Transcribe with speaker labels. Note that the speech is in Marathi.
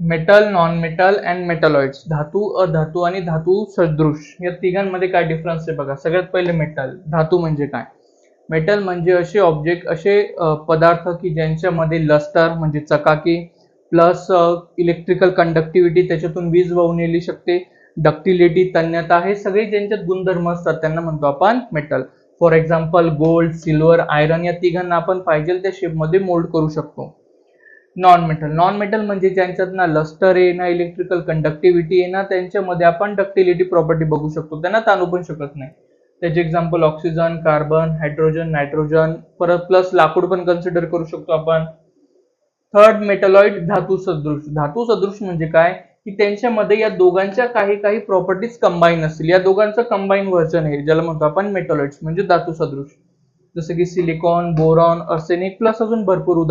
Speaker 1: Metal non metal and metalloids धातू अधातू आणि धातू सदृश. या तिघांमध्ये काय डिफरन्स आहे बघा. सगळ्यात पहिले मेटल धातू म्हणजे काय? मेटल म्हणजे असे ऑब्जेक्ट असे पदार्थ की ज्यांच्यामध्ये लस्टर म्हणजे चकाकी प्लस इलेक्ट्रिकल कंडक्टिव्हिटी त्याच्यातून वीज वाहून येऊ शकते. डक्टिलिटी तन्यता हे सगळे ज्यांच्यात गुणधर्म असतात त्यांना म्हणतो आपण metal for example gold silver iron या तिघांना आपण पाहिजे त्या शेपमध्ये मोल्ड करू शकतो. नॉन मेटल नॉन मेटल म्हणजे ज्यांच्यात ना लस्टर आहे ना इलेक्ट्रिकल कंडक्टिव्हिटी आहे ना त्यांच्यामध्ये आपण डक्टिलिटी प्रॉपर्टी बघू शकतो. त्यांना ताणू पण शकत नाही. त्याचे example oxygen carbon hydrogen nitrogen परत प्लस लाकूड पण कन्सिडर करू शकतो आपण. थर्ड मेटलॉइड धातू सदृश. धातू सदृश म्हणजे काय? की त्यांच्यामध्ये या दोघांच्या काही काही प्रॉपर्टीज कंबाईन असतील. या दोघांचं कंबाईन व्हर्जन आहे. ज्याला म्हणतो आपण मेटलॉइड्स म्हणजे धातू सदृश. जसं की सिलिकॉन बोरॉन अर्सेनिक प्लस अजून भरपूर